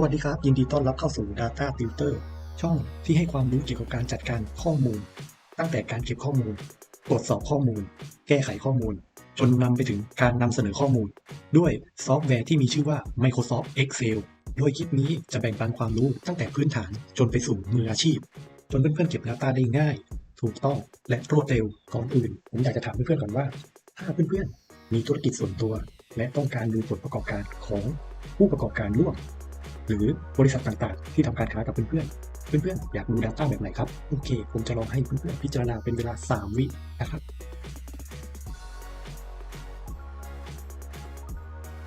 สวัสดีครับ ยินดีต้อนรับเข้าสู่ Data Tutor ช่องที่ให้ความรู้เกี่ยวกับการจัดการข้อมูล ตั้งแต่การเก็บข้อมูล ตรวจสอบข้อมูล แก้ไขข้อมูล จนนำไปถึงการนำเสนอข้อมูล ด้วยซอฟต์แวร์ที่มีชื่อว่า Microsoft Excel โดยคลิปนี้จะแบ่งปันความรู้ตั้งแต่พื้นฐานจนไปสู่มืออาชีพ จนเพื่อนๆเก็บ Data ได้ง่าย ถูกต้องและรวดเร็วก่อนอื่น ผมอยากจะถามเพื่อนๆก่อนว่า ถ้าเพื่อนๆมีธุรกิจส่วนตัว และต้องการดูผลประกอบการของผู้ประกอบการร่วม หรือบริษัทต่างๆ ที่ทำการค้ากับเพื่อนๆ เพื่อนๆ อยากดู Data แบบไหนครับ โอเค ผมจะลองให้เพื่อนๆ พิจารณาเป็นเวลา 3 วินะครับ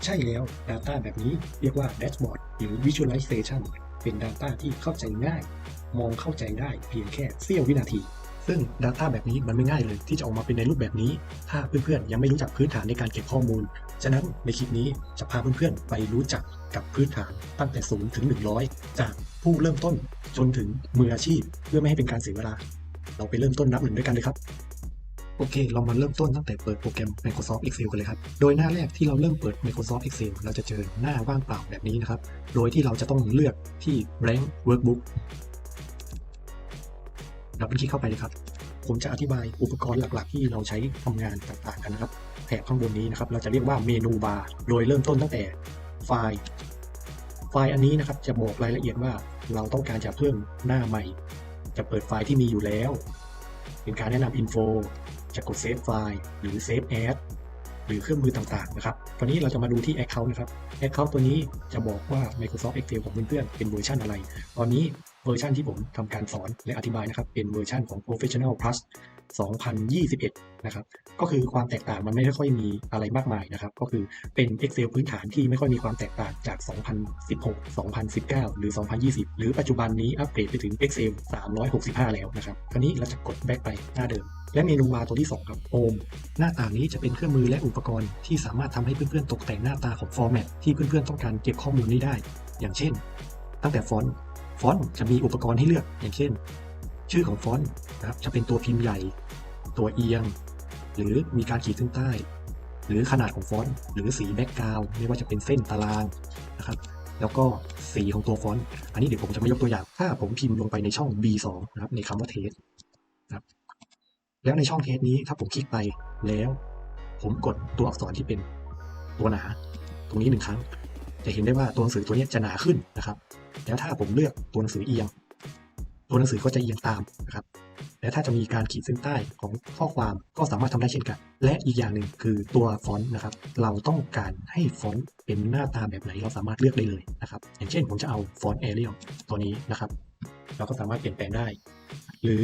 ใช่แล้ว Data แบบนี้เรียกว่า Dashboard หรือ Visualization เป็น Data ที่เข้าใจง่าย มองเข้าใจได้เพียงแค่เสี้ยววินาที ซึ่ง Data แบบนี้มันไม่ง่ายเลยที่จะออกมาเป็นในรูปแบบนี้ ถ้าเพื่อนๆยังไม่รู้จักพื้นฐานในการเก็บข้อมูล ฉะนั้นในคลิปนี้จะพาเพื่อนๆไปรู้จักกับพื้นฐานตั้งแต่0ถึง100 จากผู้เริ่มต้นจนถึงมืออาชีพ เพื่อไม่ให้เป็นการเสียเวลา เราไปเริ่มต้นนับหนึ่งด้วยกันเลยครับโอเค เรามาเริ่มต้นตั้งแต่เปิดโปรแกรม Microsoft Excel กันเลยครับ โดยหน้าแรกที่เราเริ่มเปิด Microsoft Excel เราจะเจอหน้าว่างเปล่าแบบนี้นะครับ โดยที่เราจะต้องเลือกที่ Blank Workbook ดับเบิลคลิกเข้าไปเลยครับ ผมจะอธิบายอุปกรณ์หลักๆ ที่เราใช้ทำงานต่างๆกันนะครับแถบข้างบนนี้นะครับ เราจะเรียกว่าเมนูบาร์โดยเริ่มต้นตั้งแต่ไฟล์ ไฟล์อันนี้นะครับจะบอกรายละเอียดว่าเราต้องการจะเพิ่มหน้าใหม่ จะเปิดไฟล์ที่มีอยู่แล้ว เป็นการแนะนำอินโฟจะกดเซฟไฟล์หรือเซฟแอดหรือเครื่องมือต่างๆนะครับ ตอนนี้เราจะมาดูที่ Account นะครับ Account ตัวนี้จะบอกว่า Microsoft Excel ของเพื่อนๆเป็นเวอร์ชันอะไร ตอนนี้ เวอร์ชันที่ผมทำการสอนและอธิบายนะครับ เป็นเวอร์ชันของ Professional Plus 2021 นะครับ ก็คือความแตกต่างมันไม่ได้ค่อยมีอะไรมากมายนะครับ ก็คือเป็น Excel พื้นฐานที่ไม่ค่อยมีความแตกต่างจาก 2016 2019 หรือ 2020 หรือปัจจุบันนี้อัปเกรดไปถึง Excel 365 แล้วนะครับ คราวนี้เราจะกด back ไปหน้าเดิม และเมนูบาร์ตัวที่ 2 ครับ Home หน้าต่างนี้จะเป็นเครื่องมือและอุปกรณ์ที่สามารถทำให้เพื่อนๆตกแต่งหน้าตาของฟอร์แมตที่เพื่อนๆต้องการเก็บข้อมูลนี้ได้ อย่างเช่น ตั้งแต่ฟอนต์ ฟอนต์จะมีอุปกรณ์ให้เลือกอย่างเช่น ชื่อของฟอนต์นะครับจะเป็นตัวพิมพ์ใหญ่ ตัวเอียง หรือมีการขีดเส้นใต้ หรือขนาดของฟอนต์หรือสีแบ็กกราวด์ไม่ว่าจะเป็นเส้นตารางนะครับแล้วก็สีของตัวฟอนต์ อันนี้เดี๋ยวผมจะมายกตัวอย่าง ถ้าผมพิมพ์ลงไปในช่อง B2 นะครับในคำว่าเทสนะครับ แล้วในช่องเทสนี้ถ้าผมคลิกไปแล้ว ผมกดตัวอักษรที่เป็นตัวหนา ตรงนี้หนึ่งครั้ง จะเห็นได้ว่าตัวหนังสือตัวนี้จะหนาขึ้นนะครับ แล้วถ้าผมเลือกตัวหนังสือเอียง ตัวหนังสือก็จะเอียงตามนะครับ และถ้าจะมีการขีดเส้นใต้ของข้อความก็สามารถทำได้เช่นกัน และอีกอย่างหนึ่งคือตัวฟอนต์นะครับ เราต้องการให้ฟอนต์เป็นหน้าตาแบบไหนเราสามารถเลือกได้เลยนะครับ อย่างเช่นผมจะเอาฟอนต์แอเรียลตัวนี้นะครับ เราก็สามารถเปลี่ยนแปลงได้ หรือ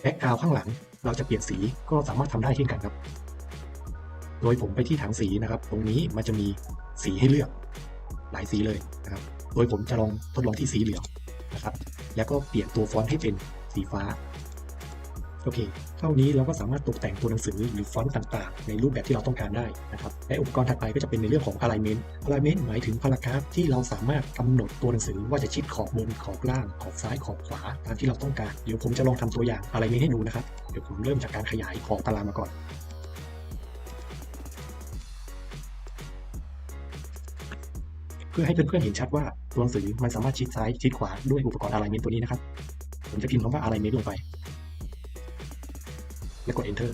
แบ็กกราวข้างหลัง เราจะเปลี่ยนสีก็สามารถทำได้เช่นกันครับ โดยผมไปที่ถังสีนะครับ ตรงนี้มันจะมีสีให้เลือกหลายสีเลยนะครับ โดยผมจะลองทดลองที่สีเหลืองนะครับ แล้วก็เปลี่ยนตัวฟอนต์ให้เป็นสีฟ้า โอเค เท่านี้เราก็สามารถตกแต่งตัวหนังสือหรือฟอนต์ต่างๆ ในรูปแบบที่เราต้องการได้นะครับและอุปกรณ์ถัดไปก็จะเป็นในเรื่องของ alignment alignment หมายถึงพารากราฟที่เราสามารถกำหนดตัวหนังสือว่าจะชิดขอบบนขอบล่าง ขอบซ้ายขอบขวาตามที่เราต้องการ เดี๋ยวผมจะลองทำตัวอย่าง alignment ให้ดูนะครับ เดี๋ยวผมเริ่มจากการขยายของตารางมาก่อน เพื่อให้เพื่อนๆเห็นชัดว่าตัวหนังสือมันสามารถชิดซ้ายชิดขวาด้วยอุปกรณ์ alignment ตัวนี้นะครับ ผมจะพิมพ์คำว่า alignment ลงไป และกด enter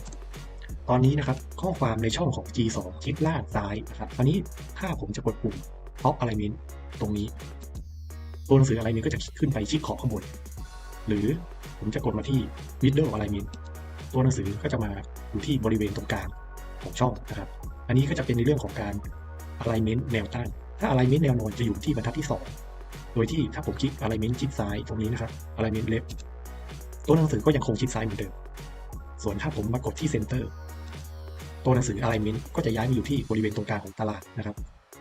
ตอนนี้นะครับข้อความในช่องของ G2 ชิดล่างซ้ายนะครับตอนนี้ถ้าผมจะกดปุ่ม top alignment ตรงนี้ ตัวหนังสือ alignment ก็จะขึ้นไปชิดขอบข้างบน หรือผมจะกดมาที่ middle alignment ตัวหนังสือก็จะมาอยู่ที่บริเวณตรงกลางของช่องนะครับ อันนี้ก็จะเป็นในเรื่องของการ alignment แนวตั้ง ถ้า alignment แนวนอนจะอยู่ที่บรรทัดที่ 2 โดยที่ถ้าผมคลิก alignment ชิดซ้ายตรงนี้นะครับ alignment left ตัวหนังสือก็ยังคงชิดซ้ายเหมือนเดิม ส่วนถ้าผมมากดที่ center ตัวหนังสือ alignment ก็จะย้ายมาอยู่ที่บริเวณตรงกลางของตารางนะครับ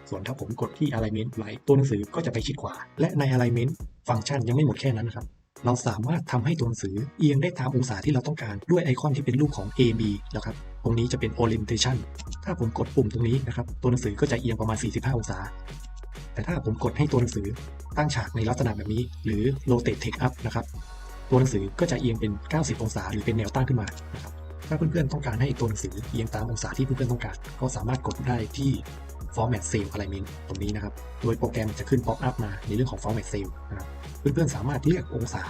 ส่วนถ้าผมกดที่ alignment right ตัวหนังสือก็จะไปชิดขวา และใน alignment ฟังก์ชันยังไม่หมดแค่นั้นนะครับ เราสามารถทำให้ตัวหนังสือเอียงได้ตามองศาที่เราต้องการด้วยไอคอนที่เป็นรูปของ A B นะครับ ตรงนี้จะเป็น orientation ถ้าผมกดปุ่มตรงนี้นะครับ ตัวหนังสือก็จะเอียงประมาณ 45 องศา แต่ถ้าผมกดให้ตัวหนังสือตั้งฉากในลักษณะแบบนี้ หรือ rotate take up นะครับ ตัวหนังสือก็จะเอียงเป็น 90 องศา หรือเป็นแนวตั้งขึ้นมานะครับถ้าเพื่อนๆต้องการให้ตัวหนังสือเอียงตามองศาที่เพื่อนๆต้องการ ก็สามารถกดได้ที่ format cell alignment ตรงนี้นะครับ โดยโปรแกรมจะขึ้น pop up มาในเรื่องของ format cell นะครับเพื่อนๆสามารถเลือกองศา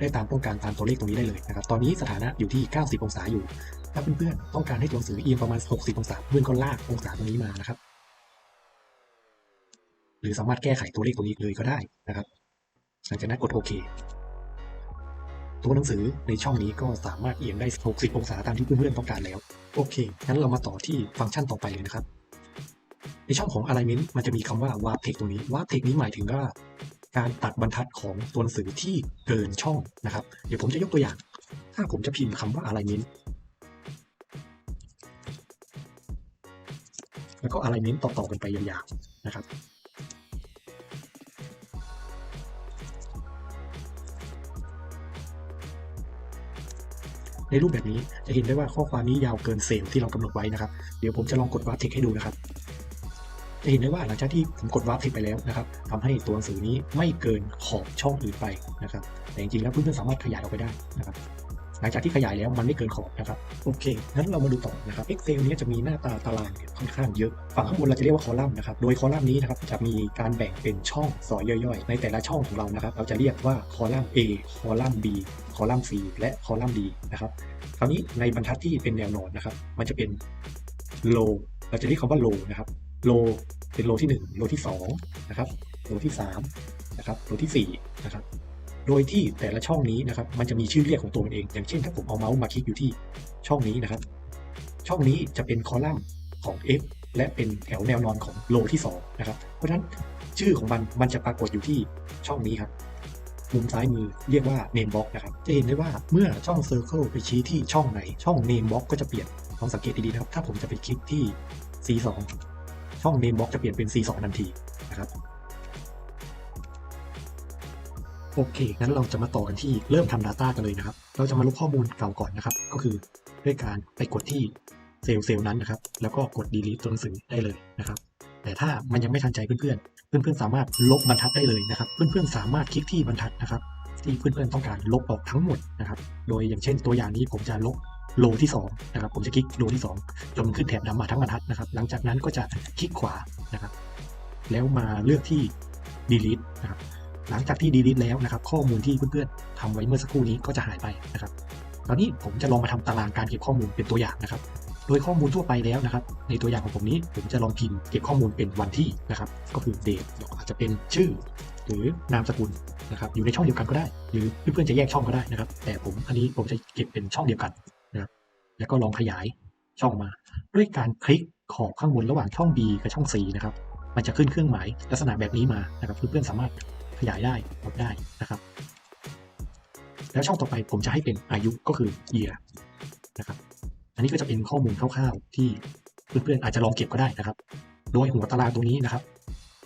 ได้ตามต้องการตามตัวเลขตรงนี้ได้เลยนะครับ ตอนนี้สถานะอยู่ที่ 90 องศาอยู่ ถ้าเพื่อนๆต้องการให้ตัวหนังสือเอียงประมาณ 60 องศา เพื่อนก็ลากองศาตรงนี้มานะครับ หรือสามารถแก้ไขตัวเลขตรงนี้เลยก็ได้นะครับ หลังจากนั้นกดโอเค ตัวหนังสือในช่องนี้ก็สามารถเอียงได้ 60 องศาตามที่เพื่อนๆต้องการแล้ว โอเค งั้นเรามาต่อที่ฟังก์ชันต่อไปเลยนะครับ ในช่องของ alignment มันจะมีคำว่า warp text ตรงนี้ warp text นี้หมายถึงว่าการตัดบรรทัดของตัวหนังสือที่เกินช่องนะครับ เดี๋ยวผมจะยกตัวอย่าง ถ้าผมจะพิมพ์คำว่า alignment แล้วก็ alignment ต่อๆกันไปยาวๆนะครับในรูปแบบนี้จะเห็นได้ว่าข้อความนี้ยาวเกินเซลที่เรากำหนดไว้นะครับ เดี๋ยวผมจะลองกดวาร์ปเทคให้ดูนะครับ จะเห็นได้ว่าหลังจากที่ผมกดวาร์ปเทคไปแล้วนะครับทำให้ตัวหนังสือนี้ไม่เกินขอบช่องอื่นไปนะครับ แต่จริงๆแล้วเพื่อนๆสามารถขยายออกไปได้นะครับหลังจากที่ขยายแล้วมันไม่เกินขอบนะครับโอเคงั้นเรามาดูต่อนะครับ Excel นี้จะมีหน้าตาตารางค่อนข้างเยอะ ฝั่งข้างบนเราจะเรียกว่าคอลัมน์นะครับโดยคอลัมน์นี้นะครับจะมีการแบ่งเป็นช่องซอยย่อยๆ ในแต่ละช่องของเรานะครับ เราจะเรียกว่าคอลัมน์ A คอลัมน์ B คอลัมน์ C และคอลัมน์ D นะครับคราวนี้ในบรรทัดที่เป็นแนวนอนนะครับ มันจะเป็น low เราจะเรียกคำว่า low นะครับ low เป็น low ที่1 low ที่2นะครับ low ที่3นะครับ low ที่4นะครับโดยที่แต่ละช่องนี้นะครับมันจะมีชื่อเรียกของตัวมันเอง อย่างเช่นถ้าผมเอาเมาส์มาคลิกอยู่ที่ช่องนี้นะครับ ช่องนี้จะเป็นคอลัมน์ของ F และเป็นแถวแนวนอนของโลที่2นะครับเพราะฉะนั้นชื่อของมันมันจะปรากฏอยู่ที่ช่องนี้ครับมุมซ้ายมือเรียกว่า name box นะครับ จะเห็นได้ว่าเมื่อช่อง circle ไปชี้ที่ช่องไหน ช่อง name box ก็จะเปลี่ยนลองสังเกตดีๆนะครับ ถ้าผมจะไปคลิกที่ C2 ช่อง name box จะเปลี่ยนเป็น C2 ทันทีนะครับโอเคงั้นเราจะมาต่อกันที่เริ่มทำ Data กันเลยนะครับ เราจะมาลบข้อมูลเก่าก่อนนะครับ ก็คือด้วยการไปกดที่เซลล์เซลล์นั้นนะครับ แล้วก็กด delete ตัวหนังสือได้เลยนะครับ แต่ถ้ามันยังไม่ทันใจเพื่อนๆ เพื่อนๆ สามารถลบบรรทัดได้เลยนะครับ เพื่อนๆ สามารถคลิกที่บรรทัดนะครับ ที่เพื่อนๆ ต้องการลบออกทั้งหมดนะครับ โดยอย่างเช่นตัวอย่างนี้ผมจะลบ โลที่2นะครับผมจะคลิกโลที่ 2 จนมันขึ้นแถบดำมาทั้งบรรทัดนะครับ หลังจากนั้นก็จะคลิกขวานะครับ แล้วมาเลือกที่ delete นะครับหลังจากที่ delete แล้วนะครับ ข้อมูลที่เพื่อนๆทำไว้เมื่อสักครู่นี้ก็จะหายไปนะครับตอนนี้ผมจะลองมาทำตารางการเก็บข้อมูลเป็นตัวอย่างนะครับ โดยข้อมูลทั่วไปแล้วนะครับ ในตัวอย่างของผมนี้ ผมจะลองพิมพ์เก็บข้อมูลเป็นวันที่นะครับ ก็คือ date อาจจะเป็นชื่อ หรือนามสกุลนะครับ อยู่ในช่องเดียวกันก็ได้ หรือเพื่อนๆจะแยกช่องก็ได้นะครับ แต่ผมอันนี้ผมจะเก็บเป็นช่องเดียวกัน แล้วก็ลองขยายช่องมา ด้วยการคลิกขอบข้างบนระหว่างช่อง B กับช่อง C นะครับ มันจะขึ้นเครื่องหมายลักษณะแบบนี้มานะครับเพื่อนๆสามารถขยายได้ลดได้นะครับ แล้วช่องต่อไปผมจะให้เป็นอายุก็คือ year นะครับ อันนี้ก็จะเป็นข้อมูลคร่าวๆ ที่เพื่อนๆอาจจะลองเก็บก็ได้นะครับ โดยหัวตารางตรงนี้นะครับ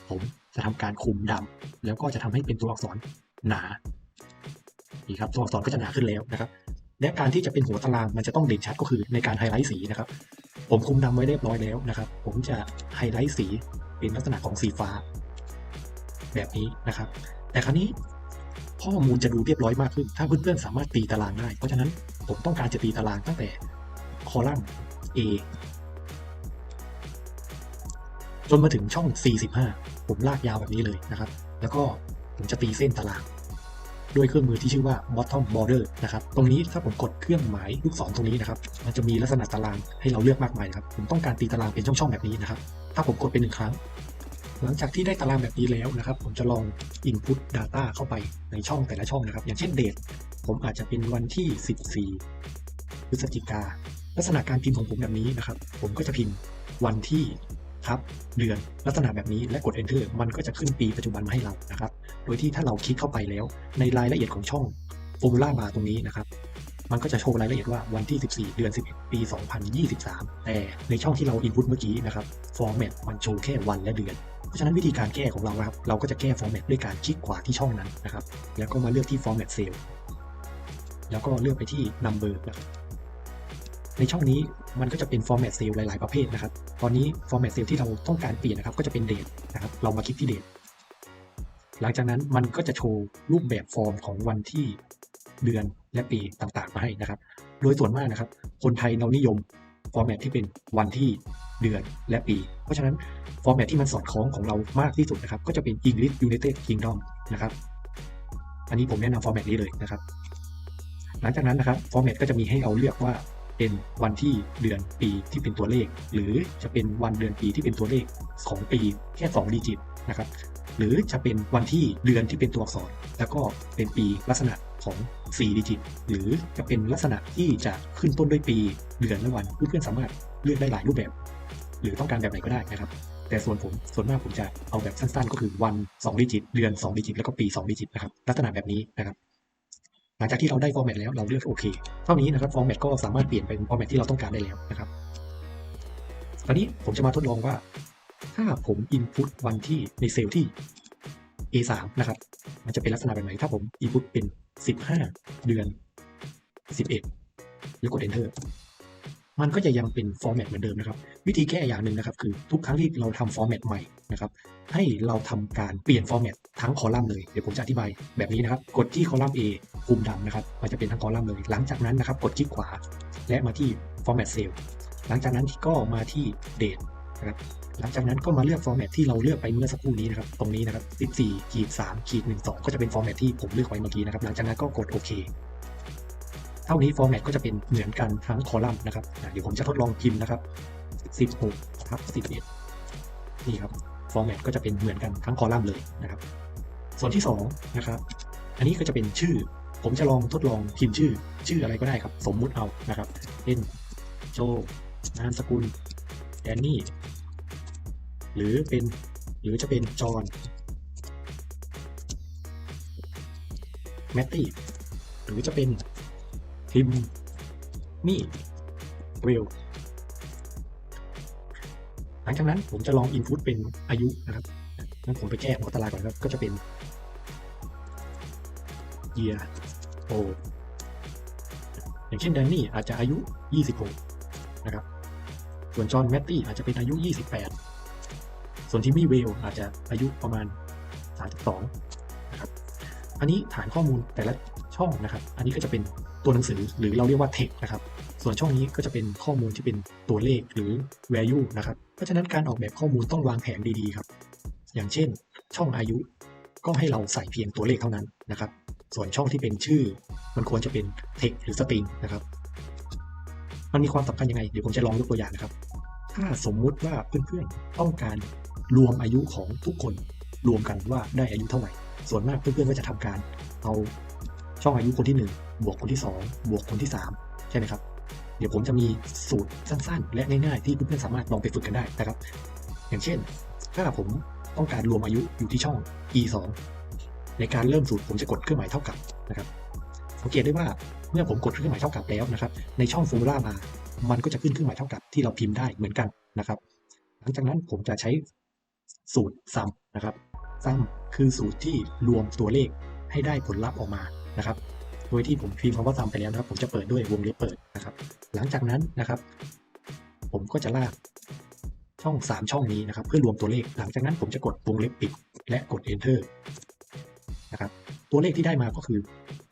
ผมจะทำการคุมดำแล้วก็จะทำให้เป็นตัวอักษรหนานี่ครับตัวอักษรก็จะหนาขึ้นแล้วนะครับ และการที่จะเป็นหัวตารางมันจะต้องเด่นชัดก็คือในการไฮไลท์สีนะครับ ผมคุมดำไว้เรียบร้อยแล้วนะครับ ผมจะไฮไลท์สีเป็นลักษณะของสีฟ้า แบบนี้นะครับ แต่ครั้นี้ข้อมูลจะดูเรียบร้อยมากขึ้น ถ้าเพื่อนๆสามารถตีตารางได้ เพราะฉะนั้นผมต้องการจะตีตารางตั้งแต่คอลัมน์ A จนมาถึงช่อง 45 ผมลากยาวแบบนี้เลยนะครับ แล้วก็ผมจะตีเส้นตาราง ด้วยเครื่องมือที่ชื่อว่า bottom border นะครับตรงนี้ถ้าผมกดเครื่องหมายลูกศรตรงนี้นะครับมันจะมีลักษณะตารางให้เราเลือกมากมายนะครับผมต้องการตีตารางเป็นช่องๆแบบนี้นะครับถ้าผมกดเป็นหนึ่งครั้ง หลังจากที่ได้ตารางแบบนี้แล้วนะครับ ผมจะลอง input data เข้าไปในช่องแต่ละช่องนะครับ อย่างเช่น date ผมอาจจะเป็นวันที่ 14พฤศจิกาลักษณะการพิมพ์ของผมแบบนี้นะครับ ผมก็จะพิมพ์วันที่ ทับเดือนลักษณะแบบนี้และกด enter มันก็จะขึ้นปีปัจจุบันมาให้เรานะครับ โดยที่ถ้าเราคลิกเข้าไปแล้ว ในรายละเอียดของช่อง formula bar ตรงนี้นะครับ มันก็จะโชว์รายละเอียดว่าวันที่ 14 เดือน 11 ปี 2023 แต่ในช่องที่เรา input เมื่อกี้นะครับ format มันโชว์แค่วันและเดือนเพราะฉะนั้นวิธีการแก้ของเราครับ เราก็จะแก้ format ด้วยการคลิกขวาที่ช่องนั้นนะครับ แล้วก็มาเลือกที่ format cell แล้วก็เลือกไปที่ number นะครับ ในช่องนี้มันก็จะเป็น format cell หลาย ๆ ประเภทนะครับ ตอนนี้ format cell ที่เราต้องการเปลี่ยนนะครับ ก็จะเป็น date นะครับ เรามาคลิกที่ date หลังจากนั้นมันก็จะโชว์รูปแบบฟอร์มของวันที่เดือนและปีต่าง ๆ มาให้นะครับ โดยส่วนมากนะครับ คนไทยเรานิยมฟอร์แมตที่เป็นวันที่เดือนและปี เพราะฉะนั้นฟอร์แมตที่มันสอดคล้องของเรามากที่สุดนะครับ ก็จะเป็น English United Kingdom นะครับ อันนี้ผมแนะนำฟอร์แมตนี้เลยนะครับ หลังจากนั้นนะครับฟอร์แมตก็จะมีให้เราเลือกว่า เป็นวันที่เดือนปีที่เป็นตัวเลข หรือจะเป็นวันเดือนปีที่เป็นตัวเลขของปีแค่2ดิจิตนะครับหรือจะเป็นวันที่เดือนที่เป็นตัวอักษร แล้วก็เป็นปีลักษณะของ 4 ดิจิต หรือจะเป็นลักษณะที่จะขึ้นต้นด้วยปีเดือนและวันเพื่อนๆสามารถเลือกได้หลายรูปแบบ หรือต้องการแบบไหนก็ได้นะครับ แต่ส่วนผมส่วนมากผมจะเอาแบบสั้นๆ ก็คือวัน 2 ดิจิต เดือน 2 ดิจิต แล้วก็ปี 2 ดิจิตนะครับลักษณะแบบนี้นะครับ หลังจากที่เราได้ฟอร์แมตแล้วเราเลือกโอเคเท่านี้นะครับฟอร์แมตก็สามารถเปลี่ยนเป็นฟอร์แมตที่เราต้องการได้แล้วนะครับตอนนี้ผมจะมาทดลองว่า ถ้าผม input วันที่ในเซลล์ที่ A3 นะครับ มันจะเป็นลักษณะแบบไหน ถ้าผม input เป็น 15 เดือน 11แล้วกด enter มันก็จะยังเป็นฟอร์แมตเหมือนเดิมนะครับ วิธีแก้อย่างหนึ่งนะครับ คือทุกครั้งที่เราทำฟอร์แมตใหม่นะครับ ให้เราทำการเปลี่ยนฟอร์แมตทั้งคอลัมน์เลย เดี๋ยวผมจะอธิบายแบบนี้นะครับ กดที่คอลัมน์ A ปุ่มดำนะครับ มันจะเป็นทั้งคอลัมน์เลย หลังจากนั้นนะครับ กดคลิกขวา และมาที่ format cell หลังจากนั้นก็มาที่ date นะครับ หลังจากนั้นก็มาเลือก format ที่เราเลือกไปเมื่อสักครู่นี้นะครับ ตรงนี้นะครับ 14ขีด3ขีด12 ก็จะเป็น format ที่ผมเลือกไว้เมื่อกี้นะครับ หลังจากนั้นก็กดโอเค เท่านี้ format ก็จะเป็นเหมือนกันทั้งคอลัมน์นะครับเดี๋ยวผมจะทดลองพิมพ์นะครับ 16ทับ11นี่ครับ format ก็จะเป็นเหมือนกันทั้งคอลัมน์เลยนะครับ ส่วนที่2นะครับ อันนี้ก็จะเป็นชื่อ ผมจะลองทดลองพิมพ์ชื่อ ชื่ออะไรก็ได้ครับ สมมุติเอานะครับเป็นโจนามสกุลแดนนี่หรือเป็นหรือจะเป็นจอห์นแมตตี้หรือจะเป็น ทิมมี่เวลหลังจากนั้นผมจะลอง input เป็นอายุนะครับงั้นผมไปแก้หัวตารางก่อนครับ ก็จะเป็น year o อย่างเช่นแดนนี่อาจจะอายุ 26 นะครับ ส่วนจอห์นแมตตี้อาจจะเป็นอายุ 28 ส่วนทิมมี่เวลอาจจะอายุประมาณ 32 นะครับ อันนี้ฐานข้อมูลแต่ละช่องนะครับ อันนี้ก็จะเป็น ตัวหนังสือหรือเราเรียกว่า text นะครับ ส่วนช่องนี้ก็จะเป็นข้อมูลที่เป็นตัวเลขหรือ value นะครับ เพราะฉะนั้นการออกแบบข้อมูลต้องวางแผนดีๆครับ อย่างเช่น ช่องอายุก็ให้เราใส่เพียงตัวเลขเท่านั้นนะครับ ส่วนช่องที่เป็นชื่อ มันควรจะเป็น text หรือ string นะครับ มันมีความสำคัญยังไง เดี๋ยวผมจะลองยกตัวอย่างนะครับ ถ้าสมมุติว่าเพื่อนๆต้องการรวมอายุของทุกคนรวมกันว่าได้อายุเท่าไหร่ ส่วนมากเพื่อนๆก็จะทำการเอาช่องอายุคนที่ 1 บวกคนที่ 2 บวกคนที่ 3 ใช่ไหมครับ เดี๋ยวผมจะมีสูตรสั้นๆ และง่ายๆ ที่เพื่อนๆสามารถลองไปฝึกกันได้นะครับ อย่างเช่น ถ้าผมต้องการรวมอายุอยู่ที่ช่อง e 2ในการเริ่มสูตรผมจะกดเครื่องหมายเท่ากับนะครับ สังเกตได้ว่าเมื่อผมกดเครื่องหมายเท่ากับแล้วนะครับ ในช่อง formula มามันก็จะขึ้นเครื่องหมายเท่ากับที่เราพิมพ์ได้เหมือนกันนะครับ หลังจากนั้นผมจะใช้สูตร sum นะครับ sum คือสูตรที่รวมตัวเลขให้ได้ผลลัพธ์ออกมานะครับ โดยที่ผมพิมพ์คำว่า sum ไปแล้วนะครับ ผมจะเปิดด้วยวงเล็บเปิดนะครับ หลังจากนั้นนะครับ ผมก็จะลากช่อง 3 ช่องนี้นะครับ เพื่อรวมตัวเลข หลังจากนั้นผมจะกดวงเล็บปิด และกด enter นะครับ ตัวเลขที่ได้มาก็คือ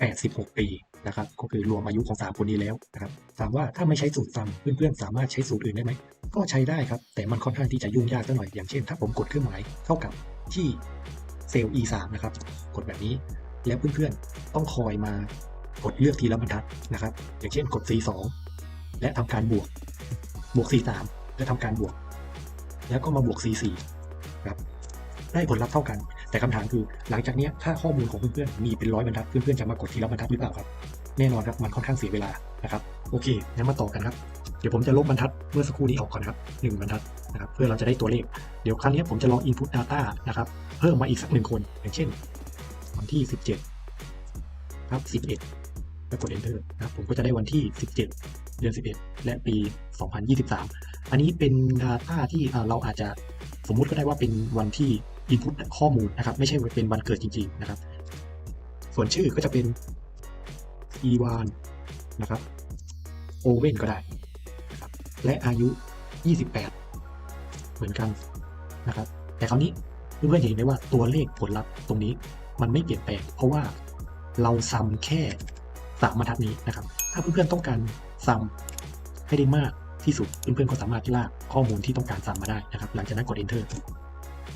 86 ปีนะครับ ก็คือรวมอายุของ 3 คนนี้แล้วนะครับถามว่าถ้าไม่ใช้สูตรซ้ำเพื่อนๆ สามารถใช้สูตรอื่นได้ไหม ก็ใช้ได้ครับ แต่มันค่อนข้างที่จะยุ่งยากสักหน่อย อย่างเช่น ถ้าผมกดเครื่องหมายเท่ากับที่เซลล์ E3 นะครับ กดแบบนี้ แล้วเพื่อนๆ ต้องคอยมา กดเลือกทีละบรรทัดนะครับ อย่างเช่นกด C2 และทำการบวก บวก C3 และทำการบวก แล้วก็มาบวก C4 ครับได้ผลลัพธ์เท่ากัน แต่คำถามคือหลังจากนี้ถ้าข้อมูลของเพื่อนๆมีเป็นร้อยบรรทัดเพื่อนๆจะมากดทีละบรรทัดหรือเปล่าครับแน่นอนครับมันค่อนข้างเสียเวลานะครับโอเคงั้นมาต่อกันครับเดี๋ยวผมจะลบบรรทัดเมื่อสักครู่นี้ออกก่อนครับหนึ่งบรรทัดนะครับเพื่อเราจะได้ตัวเลข เดี๋ยวครั้งนี้ผมจะลอง input data นะครับเพิ่มมาอีกสักหนึ่งคน อย่างเช่นวันที่ 17 ครับ 11 แล้วกด enter นะครับผมก็จะได้วันที่ 17 เดือน 11 และปี 2023 อันนี้เป็น data ที่เราอาจจะสมมุติก็ได้ว่าเป็นวันที่ input ข้อมูลนะครับ ไม่ใช่เป็นวันเกิดจริง ๆ นะครับ ส่วนชื่อก็จะเป็นอีวานนะครับโอเว่นก็ได้นะครับและอายุ 28 เหมือนกันนะครับ แต่คราวนี้เพื่อนๆเห็นไหมว่าตัวเลขผลลัพธ์ตรงนี้มันไม่เปลี่ยนแปลง เพราะว่าเราซ้ำแค่ สามบรรทัดนี้นะครับ ถ้าเพื่อนๆต้องการซ้ำให้ได้มากที่สุด เพื่อนๆก็สามารถลากข้อมูลที่ต้องการซ้ำมาได้นะครับ หลังจากนั้นกด enter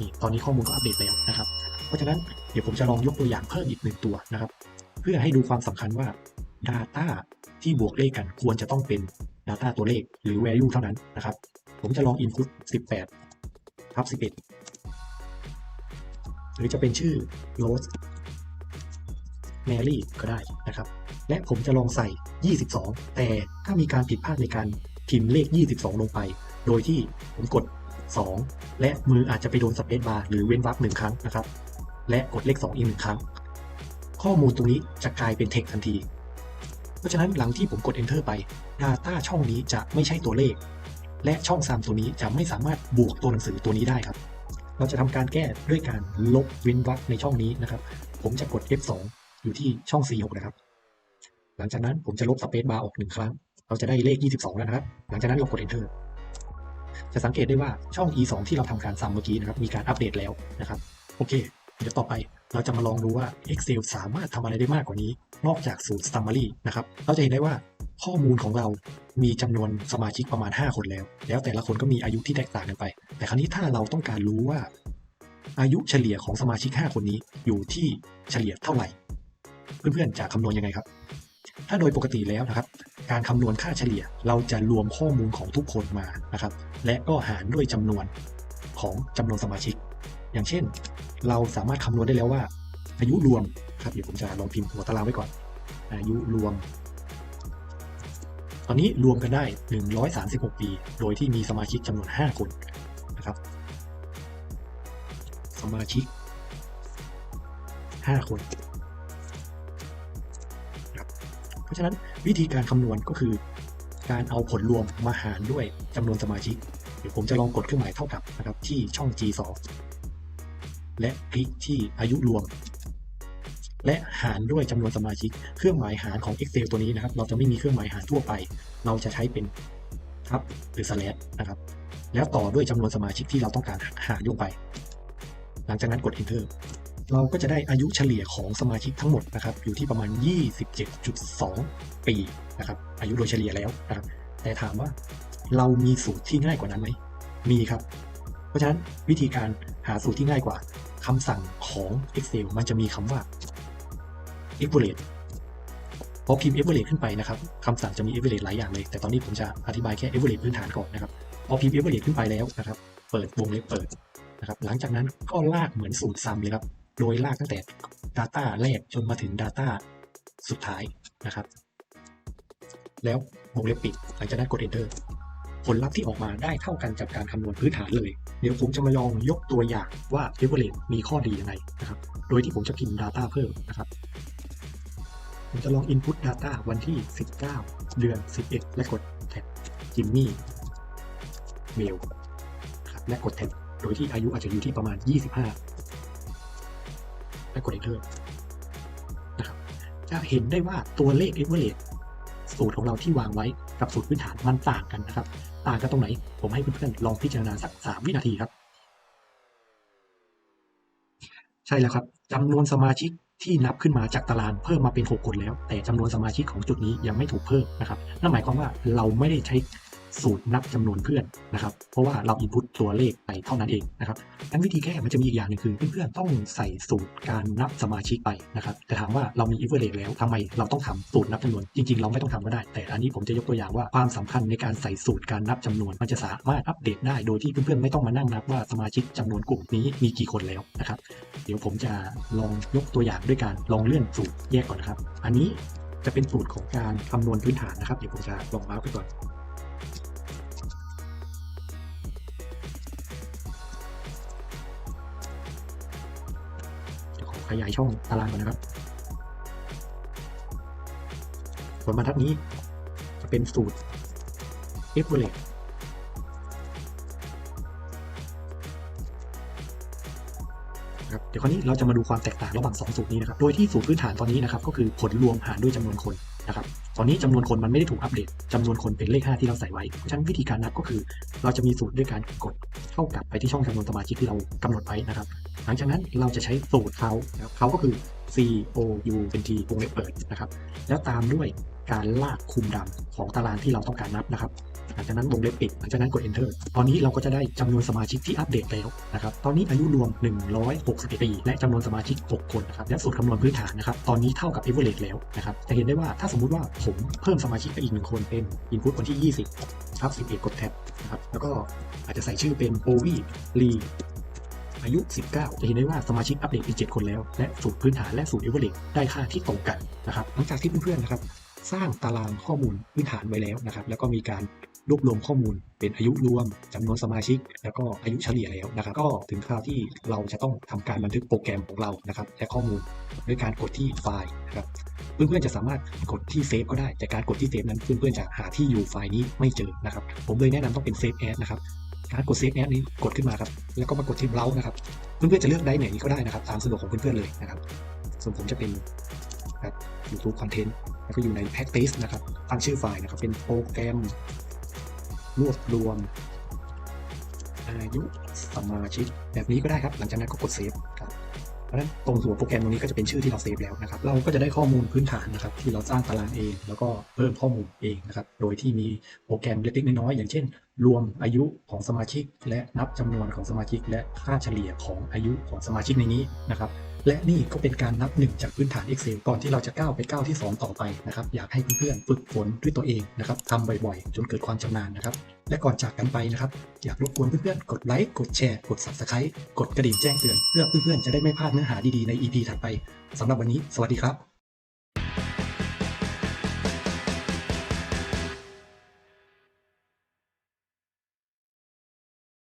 นี่ตอนนี้ข้อมูลก็อัปเดตแล้วนะครับ เพราะฉะนั้นเดี๋ยวผมจะลองยกตัวอย่างเพิ่มอีกหนึ่งตัวนะครับ เพื่อให้ดูความสำคัญว่า Data ที่บวกเลขกันควรจะต้องเป็น Data ตัวเลขหรือ value เท่านั้นนะครับ ผมจะลอง input 18ทับ11 หรือจะเป็นชื่อ Rose Mary ก็ได้นะครับ และผมจะลองใส่ 22 แต่ถ้ามีการผิดพลาดในการพิมพ์เลข 22 ลงไป โดยที่ผมกด 2 และมืออาจจะไปโดนสเปซบาร์หรือเว้นวรรคหนึ่งครั้งนะครับ และกดเลข 2 อีกหนึ่งครั้ง ข้อมูลตรงนี้จะกลายเป็นเทคทันที เพราะฉะนั้นหลังที่ผมกด enter ไป Data ช่องนี้จะไม่ใช่ตัวเลข และช่องซามตัวนี้จะไม่สามารถบวกตัวหนังสือตัวนี้ได้ครับ เราจะทำการแก้ด้วยการลบเว้นวรรคในช่องนี้นะครับ ผมจะกด F2 อยู่ที่ช่อง C6 นะครับ หลังจากนั้นผมจะลบสเปซบาร์ออกหนึ่งครั้ง เราจะได้เลข 22 แล้วนะครับ หลังจากนั้นเรากด enter จะสังเกตได้ว่าช่อง E2 ที่เราทำการซ้ำเมื่อกี้นะครับ มีการอัปเดตแล้วนะครับ โอเค เดี๋ยวต่อไปเราจะมาลองดูว่า Excel สามารถทำอะไรได้มากกว่านี้ นอกจากสูตร summary นะครับ เราจะเห็นได้ว่าข้อมูลของเรามีจำนวนสมาชิกประมาณ 5 คนแล้ว แล้วแต่ละคนก็มีอายุที่แตกต่างกันไป แต่ครั้นี้ถ้าเราต้องการรู้ว่า อายุเฉลี่ยของสมาชิก 5 คนนี้อยู่ที่เฉลี่ยเท่าไหร่ เพื่อนๆจะคำนวณยังไงครับ ถ้าโดยปกติแล้วนะครับ การคำนวณค่าเฉลี่ย เราจะรวมข้อมูลของทุกคนมานะครับ และก็หารด้วยจำนวนของจำนวนสมาชิก อย่างเช่น เราสามารถคำนวณได้แล้วว่า อายุรวมครับเดี๋ยวผมจะลองพิมพ์หัวตารางไว้ก่อน อายุรวม ตอนนี้รวมกันได้ 136 ปี โดยที่มีสมาชิกจำนวน 5 คนนะครับ สมาชิก 5 คน ราะฉะนั้นวิธีการคำนวณก็คือ การเอาผลรวมมาหารด้วยจำนวนสมาชิก เดี๋ยวผมจะลองกดเครื่องหมายเท่ากับนะครับที่ช่อง G2 และคลิกที่อายุรวม และหารด้วยจำนวนสมาชิก เครื่องหมายหารของ Excel ตัวนี้นะครับ เราจะไม่มีเครื่องหมายหารทั่วไป เราจะใช้เป็นทับหรือ slash นะครับ แล้วต่อด้วยจำนวนสมาชิกที่เราต้องการหารลงไป หลังจากนั้นกด enter เราก็จะได้อายุเฉลี่ยของสมาชิกทั้งหมดนะครับอยู่ที่ประมาณ 27.2 ปีนะครับอายุโดยเฉลี่ยแล้วนะครับแต่ถามว่าเรามีสูตรที่ง่ายกว่านั้นไหมมีครับ เพราะฉะนั้นวิธีการหาสูตรที่ง่ายกว่าคำสั่งของ Excel มันจะมีคำว่า e v a l a t e พอพิมพ์ e v a l a t e ขึ้นไปนะครับคำสั่งจะมี e v a l a t e หลายอย่างเลย แต่ตอนนี้ผมจะอธิบายแค่ e v a l a t e พื้นฐานก่อนนะครับพอพิมพ์ e v a l a t e ขึ้นไปแล้วนะครับ เปิดวงเล็บเปิดนะครับ หลังจากนั้นก็ลากเหมือนสูตรซ้ำเลยครับ โดยลากตั้งแต่ Data แรกจนมาถึง Data สุดท้ายนะครับ แล้ววงเล็บปิดหลังจากนั้นกด Enter ผลลัพธ์ที่ออกมาได้เท่ากันจากการคำนวณพื้นฐานเลย เดี๋ยวผมจะมาลองยกตัวอย่างว่า Average มีข้อดียังไงนะครับ โดยที่ผมจะพิมพ์ Data เพิ่มนะครับ ผมจะลอง Input Data วันที่ 19 เดือน 11 และกดแท็บจิมมี่เมลครับและกดแท็บโดยที่อายุอาจจะอยู่ที่ประมาณ 25 และกด Enter นะครับจะเห็นได้ว่าตัวเลข Average สูตรของเราที่วางไว้กับสูตรพื้นฐานมันต่างกันนะครับ ต่างกันตรงไหน ผมให้เพื่อนๆลองพิจารณาสัก3วินาทีครับ ใช่แล้วครับจำนวนสมาชิกที่นับขึ้นมาจากตารางเพิ่มมาเป็น 6 คนแล้ว แต่จำนวนสมาชิกของจุดนี้ยังไม่ถูกเพิ่มนะครับนั่นหมายความว่าเราไม่ได้ใช้ สูตรนับจำนวนเพื่อนนะครับ เพราะว่าเราอินพุตตัวเลขไปเท่านั้นเองนะครับงั้นวิธีแก้มันจะมีอีกอย่างหนึ่งคือเพื่อนๆต้องใส่สูตรการนับสมาชิกไปนะครับแต่ถามว่าเรามี evaluate แล้วทำไมเราต้องทำสูตรนับจำนวน จริงๆ เราไม่ต้องทำก็ได้ แต่อันนี้ผมจะยกตัวอย่างว่าความสำคัญในการใส่สูตรการนับจำนวน มันจะสามารถอัปเดตได้โดยที่เพื่อนๆไม่ต้องมานั่งนับว่าสมาชิกจำนวนกลุ่มนี้มีกี่คนแล้วนะครับ เดี๋ยวผมจะลองยกตัวอย่างด้วยการลองเลื่อนสูตรแยกก่อนนะครับ อันนี้จะเป็นสูตรของการคำนวณพื้นฐานนะครับ เดี๋ยวผมจะลองมาส์ไปก่อน ยวขยายช่องตารางก่อนนะครับ ผลบรรทัดนี้จะเป็นสูตร average ครับเดี๋ยวคราวนี้เราจะมาดูความแตกต่างระหว่าง 2 สูตรนี้นะครับ โดยที่สูตรพื้นฐานตอนนี้นะครับ ก็คือผลรวมหารด้วยจำนวนคนนะครับ ตอนนี้จำนวนคนมันไม่ได้ถูกอัปเดตจำนวนคนเป็นเลข 5 ที่เราใส่ไว้ ฉะนั้นวิธีการนับก็คือ เราจะมีสูตรด้วยการกดเข้ากับไปที่ช่องจำนวนสมาชิกที่เรากำหนดไว้นะครับ หลังจากนั้นเราจะใช้สูตรเขาเขาก็คือ C O U N T วงเล็บเปิดนะครับ แล้วตามด้วยการลากคุมดำของตารางที่เราต้องการนับนะครับ หลังจากนั้นวงเล็บปิด หลังจากนั้นกด enter ตอนนี้เราก็จะได้จำนวนสมาชิกที่อัปเดตแล้วนะครับ ตอนนี้อายุรวม 161ปี และจำนวนสมาชิก 6 คนนะครับ และสูตรคำนวณพื้นฐานนะครับ ตอนนี้เท่ากับ average แล้วนะครับ จะเห็นได้ว่าถ้าสมมุติว่าผมเพิ่มสมาชิกไปอีกหนึ่งคนเป็น input คนที่ 20ทับ 11 กดแท็บนะครับ แล้วก็อาจจะใส่ชื่อเป็น o v l e อายุ 19 จะเห็นได้ว่าสมาชิกอัปเดตเป็น7คนแล้ว และสูตรพื้นฐานและสูตร average ได้ค่าที่ตรงกันนะครับหลังจากที่เพื่อนๆนะครับสร้างตารางข้อมูลพื้นฐานไว้แล้วนะครับ แล้วก็มีการรวบรวมข้อมูลเป็นอายุรวมจำนวนสมาชิก แล้วก็อายุเฉลี่ยแล้วนะครับ ก็ถึงคราวที่เราจะต้องทำการบันทึกโปรแกรมของเรานะครับ และข้อมูลด้วยการกดที่ไฟล์นะครับเพื่อนๆจะสามารถกดที่เซฟก็ได้แต่การกดที่เซฟนั้นเพื่อนๆจะหาที่อยู่ไฟล์นี้ไม่เจอนะครับ ผมเลยแนะนำต้องเป็นเซฟแอดนะครับ การกดเซฟแอดนี้กดขึ้นมาครับ แล้วก็มากดที่เบราว์นะครับ เพื่อนๆจะเลือกได้ไหนนี้ก็ได้นะครับ ตามสะดวกของเพื่อนๆเลยนะครับ ส่วนผมจะเป็นครับ YouTube Content แล้วก็อยู่ใน Practice นะครับ ตั้งชื่อไฟล์นะครับ เป็นโปรแกรม รวบรวม อายุสมาชิกแบบนี้ก็ได้ครับ หลังจากนั้นก็กดเซฟครับ เพราะฉะนั้นตรงหัวโปรแกรมตรงนี้ก็จะเป็นชื่อที่เราเซฟแล้วนะครับ เราก็จะได้ข้อมูลพื้นฐานนะครับที่เราสร้างตารางเอง แล้วก็เพิ่มข้อมูลเองนะครับ โดยที่มีโปรแกรมเล็กๆน้อยๆอย่างเช่น รวมอายุของสมาชิก และนับจำนวนของสมาชิก และค่าเฉลี่ยของอายุของสมาชิกในนี้นะครับ และนี่ก็เป็นการนับหนึ่งจากพื้นฐาน Excel ก่อนที่เราจะก้าวไปก้าวที่ 2 ต่อไปนะครับอยากให้เพื่อนๆฝึกฝนด้วยตัวเองนะครับทำบ่อยๆ จนเกิดความชำนาญนะครับ และก่อนจากกันไปนะครับ อยากรบกวนเพื่อนๆ กดไลค์กดแชร์กด Subscribe กดกระดิ่งแจ้งเตือนเพื่อเพื่อนๆจะได้ไม่พลาดเนื้อหาดีๆใน EP ถัดไปสำหรับวันนี้ สวัสดีครับ